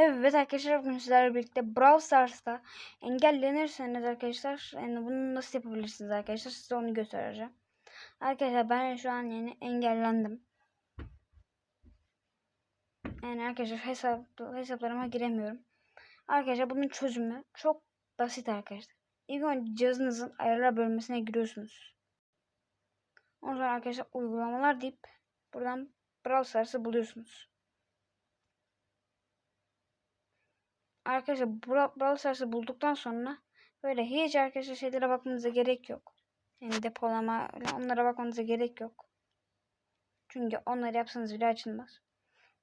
Evet arkadaşlar bugün sizlerle birlikte Brawl Stars'ta engellenirseniz arkadaşlar yani bunu nasıl yapabilirsiniz arkadaşlar size onu göstereceğim. Arkadaşlar ben şu an yeni engellendim. Yani arkadaşlar hesap, hesaplarıma giremiyorum. Arkadaşlar bunun çözümü çok basit arkadaşlar. İlk önce cihazınızın ayarlar bölmesine giriyorsunuz. Ondan sonra arkadaşlar uygulamalar deyip buradan Brawl Stars'ı buluyorsunuz. Arkadaşlar Bra- Brawl Stars'ı bulduktan sonra böyle hiç arkadaşlar şeylere bakmanıza gerek yok. Yani depolama onlara bakmanıza gerek yok. Çünkü onları yapsanız bile açılmaz.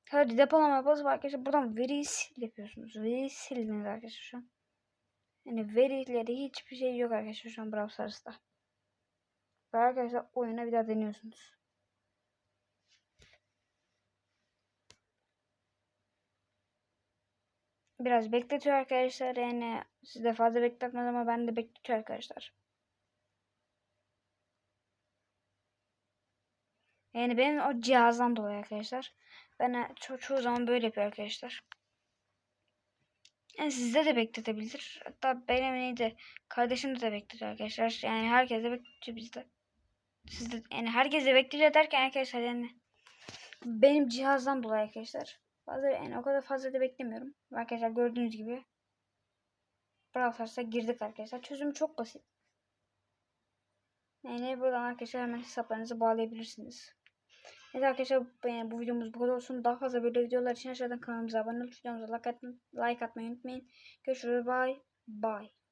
Hadi depolama basıp arkadaşlar buradan veriyi sil yapıyorsunuz. Veriyi sildiniz arkadaşlar şu an. Yani verileri hiçbir şey yok arkadaşlar şu an Brawl Stars'ta. Ve arkadaşlar oyuna bir daha deniyorsunuz. Biraz bekletiyor arkadaşlar. Yani siz de fazla bekletmez ama ben de bekletiyor arkadaşlar. Yani benim o cihazdan dolayı arkadaşlar. Ben ço çoğu zaman böyle yapıyor arkadaşlar. Yani sizde de bekletebilir. Hatta benim neydi? Kardeşim de bekletiyor arkadaşlar. Yani herkes de bekletiyor bizde. Sizde yani herkes de bekletiyor derken arkadaşlar yani benim cihazdan dolayı arkadaşlar. Fazla yani o kadar fazla da beklemiyorum. Arkadaşlar gördüğünüz gibi Brawl Stars'a girdik arkadaşlar. Çözümü çok basit. Yani buradan arkadaşlar hemen hesaplarınızı bağlayabilirsiniz. Evet arkadaşlar yani bu videomuz bu kadar olsun. Daha fazla böyle videolar için aşağıdan kanalımıza abone olup videomuza like, atma, like atmayı unutmayın. Görüşürüz. Bye. Bye.